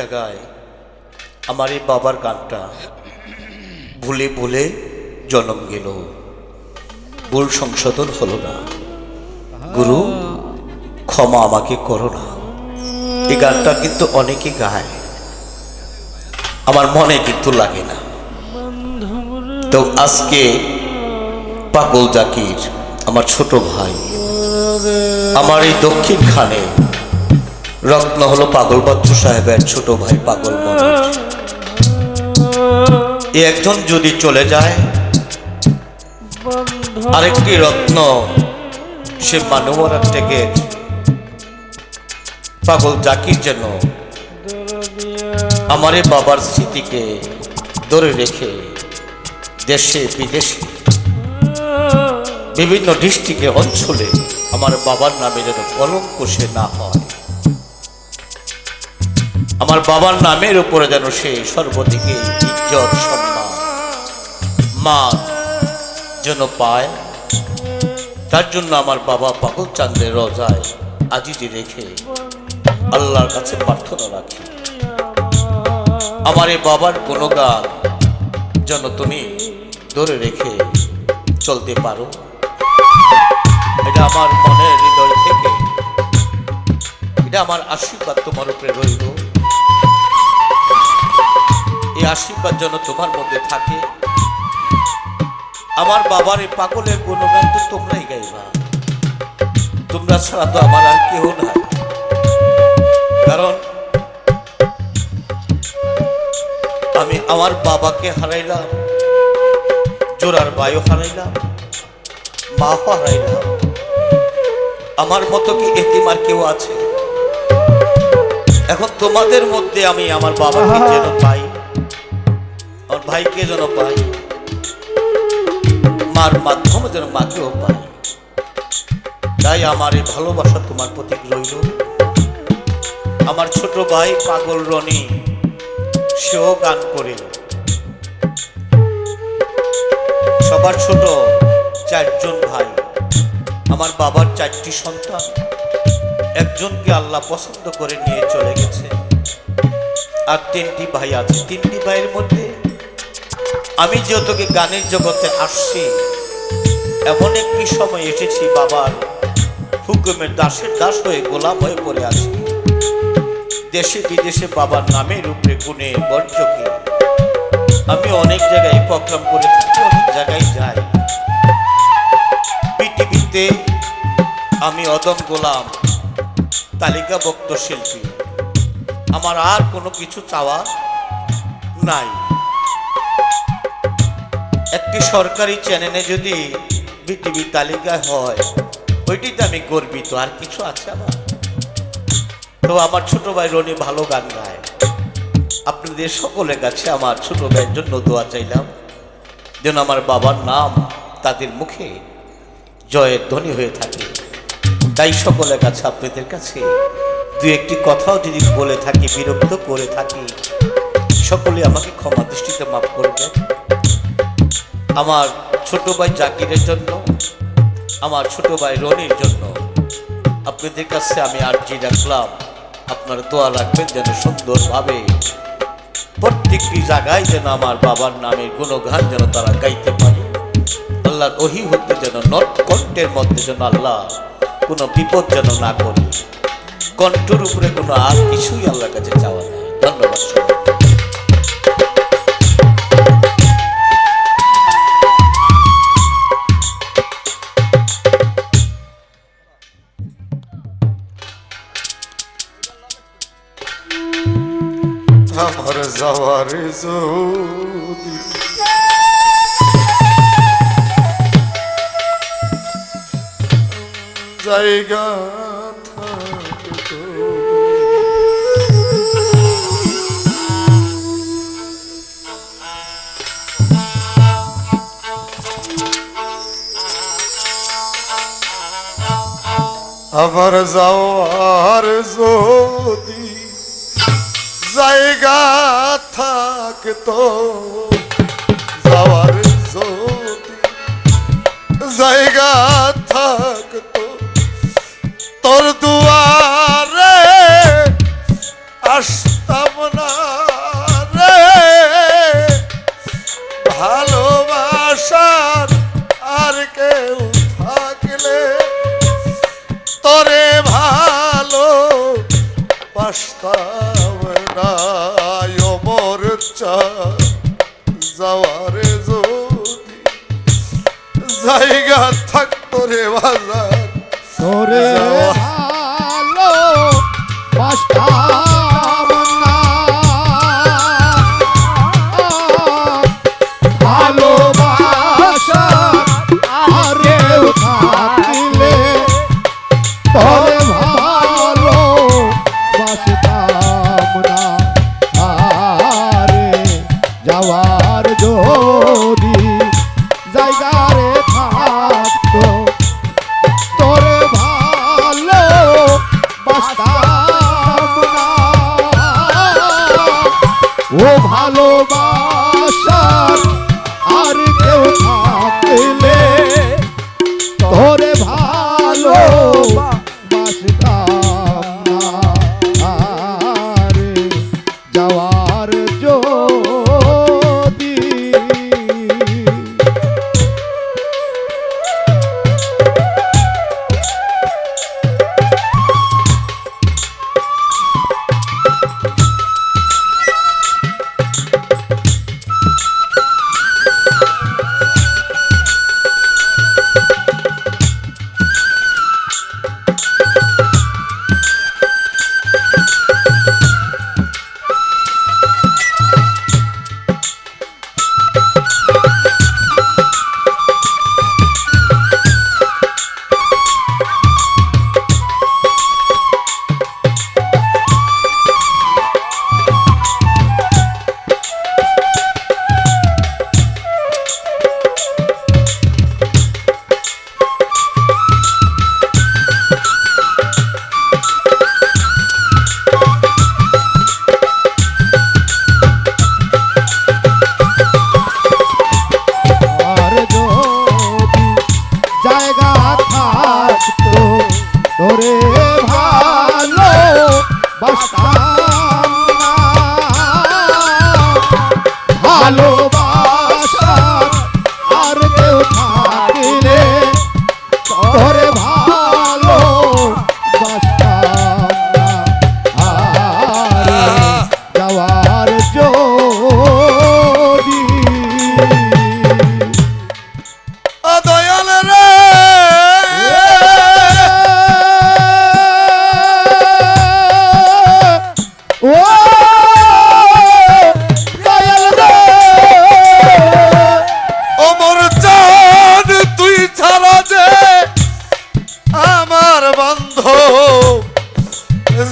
জায়গায় আমার এই বাবার গানটা ভুলে ভুলে জন্ম গেল। ভুল সংশোধন হলো না। গুরু, ক্ষমা আমাকে করো না। এই গানটা কিন্তু অনেকে গায়। আমার মনে কিন্তু লাগে না। তো আজকে পাগল জাকির, আমার ছোট ভাই, আমার এই দক্ষিণ খানে রত্ন হলো পাগল বাচ্চু সাহেবের ছোট ভাই পাগল একজন যদি চলে যায়, আরেকটি রত্ন সে মানবরার থেকে পাগল জাকির যেন আমার বাবার স্মৃতিকে ধরে রেখে দেশে বিদেশে, বিভিন্ন ডিস্ট্রিক্টে অঞ্চলে আমার বাবার নামে যেন কলঙ্ক সে না হয়। আমার বাবার নামের উপরে যেন সে সর্বদিকে ইজ্জত, সম্মান, মান যেন পায়, তার জন্য আমার বাবা পাগল চান্দের রজায় আজিজি রেখে আল্লাহর কাছে প্রার্থনা রাখি। আমার এই বাবার গুণগান যেন তুমি ধরে রেখে চলতে পারো। এটা আমার মনের হৃদয় থেকে, এটা আমার আশীর্বাদ তোমার উপরে রইল। এই আশীর্বাদ যেন তোমার মধ্যে থাকে। আমার বাবার এই পাগলের গুণগান তো তোমরাই গাইবা। তোমরা ছাড়া তো আমার আর কেউ নাই। কারণ আমি আমার বাবাকে হারাইলাম জোরার বায়ু হারাইলাম মা হারাইলাম। আমার মতো কি এতিম কেউ আছে? এখন তোমাদের মধ্যে আমি আমার বাবাকে যেন পাই। আমার ভাইকে যেন পাই মার মাধ্যমে যেন মাকেও পাই তাই আমার এই ভালোবাসা তোমার প্রতি রইল আমার ছোট ভাই পাগল রনি সেও গান করে সবার ছোট চারজন ভাই আমার বাবার চারটি সন্তান একজনকে আল্লাহ পছন্দ করে নিয়ে চলে গেছে আর তিনটি ভাই আছে। তিনটি ভাইয়ের মধ্যে আমি যেহেতু গানের জগতে আসছি, এমন একটি সময় এসেছি বাবার হুকুমের দাসের দাস হয়ে গোলাম হয়ে পড়ে আছি। দেশে বিদেশে বাবার নামের উপরে গুণে বর্জকে আমি অনেক জায়গায় প্রোগ্রাম করে থাকি, অনেক জায়গায় যাই। পৃথিবীতে আমি অদম গোলাম, তালিকাভুক্ত শিল্পী। আমার আর কোনো কিছু চাওয়া নাই। সরকারি চ্যানেলে যদি বিটিভি তালিকায় হয়, ওইটিতে আমি গর্বিত, আর কিছু আছে আমার? তো আমার ছোট ভাই রনি ভালো গান গায়। আপনাদের সকলের কাছে আমার ছোট ভাইয়ের জন্য দোয়া চাইলাম। যেন আমার বাবার নাম তাদের মুখে জয়ের ধ্বনি হয়ে থাকে। তাই সকলের কাছে আপনাদের কাছে দু একটি কথাও যদি বলে থাকি, বিরক্ত করে থাকি, সকলে আমাকে ক্ষমা দৃষ্টিতে মাফ করবে আমার ছোট ভাই জাকিরের জন্য, আমার ছোট ভাই রনির জন্য। আপনাদের কাছে আমি আর্জি রাখলাম। আপনার দোয়া রাখবেন যেন সুন্দরভাবে প্রত্যেকটি জায়গায় যেন আমার বাবার নামে কোনো গুণগান যেন তারা গাইতে পারে। আল্লাহর ওহি হতে যেন নট কণ্ঠের মধ্যে যেন আল্লাহ কোনো বিপদ যেন না করে। কণ্ঠর উপরে কোনো আর কিছুই আল্লাহর কাছে চাওয়া আমার যাওয়ার যদি। জায়গা আমার যাওয়ার যদি জায়গা থাকতো। জায়গা থাকতো রে বাজার। তোরে ভালোবাস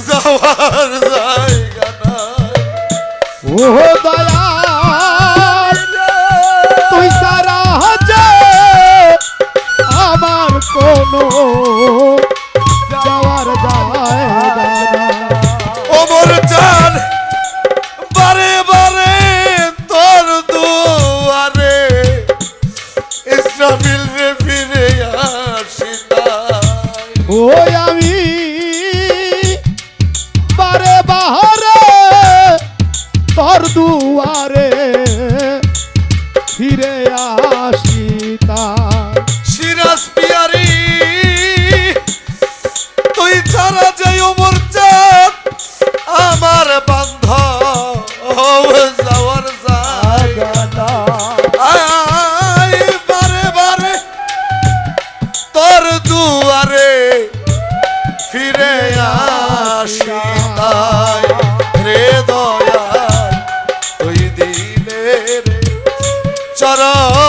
যাওয়ার জায়গা নাই। ও দয়া তুই সারা হচ্ছে আমার কোনো যাওয়ার জায়গা ওমর চান বারে বারে তোর দুয়ারে ইসরাফিল রে ফিরে আসি না ও ঘর দুয়ারে ফিরে আসি।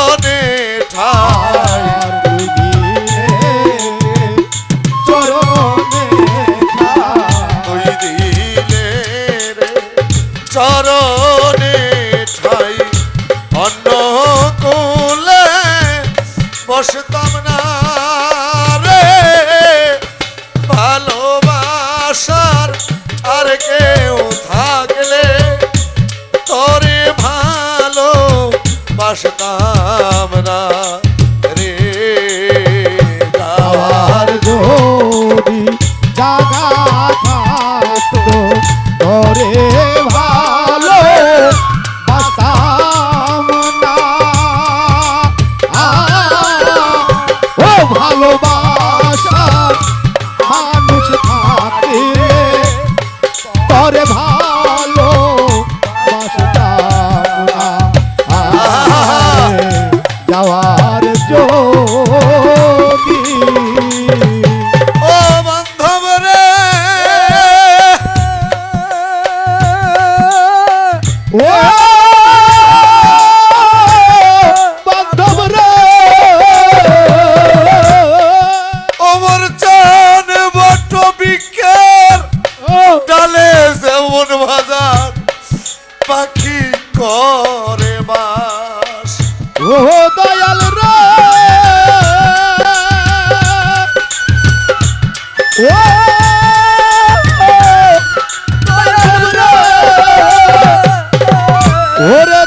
মনে ঠা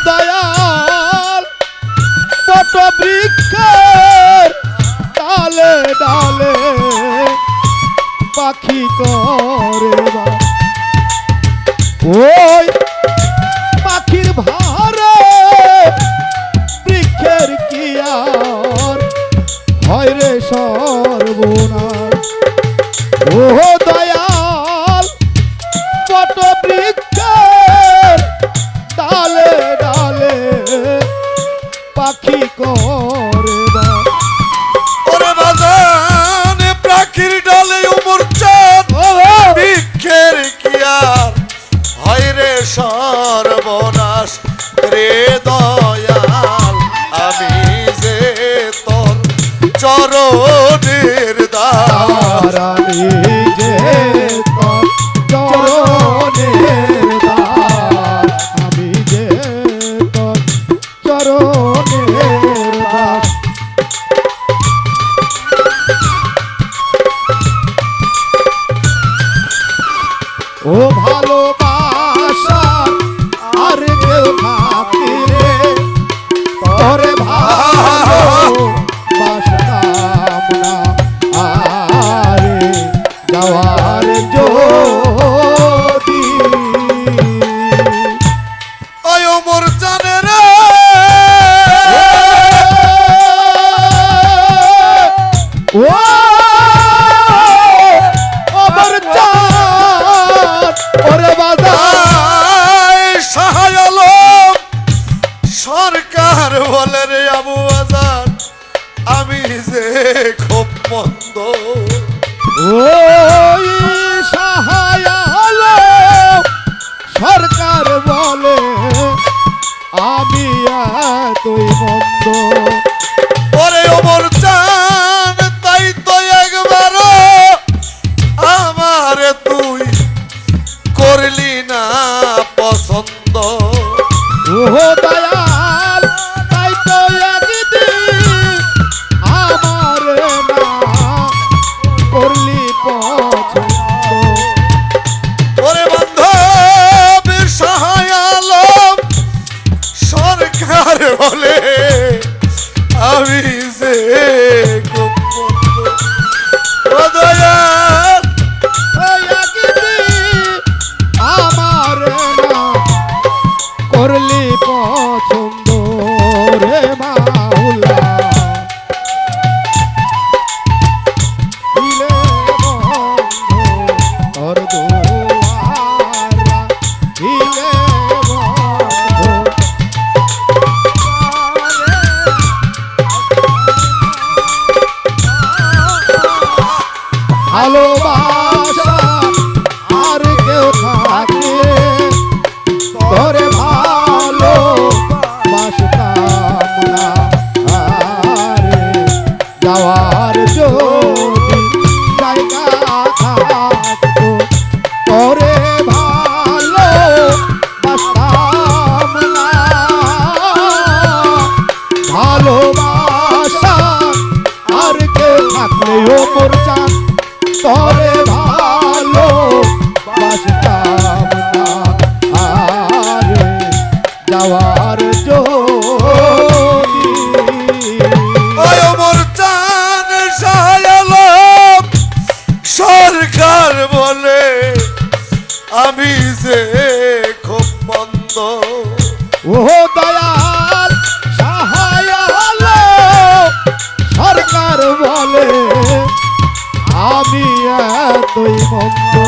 দয়াল বট বৃক্ষের ডালে ডালে পাখি করে বা। ও ও ভালোবাসা আর কেউ থাকে ও দয়াল সহায় সরকার বলে আমি এতই মন্দ।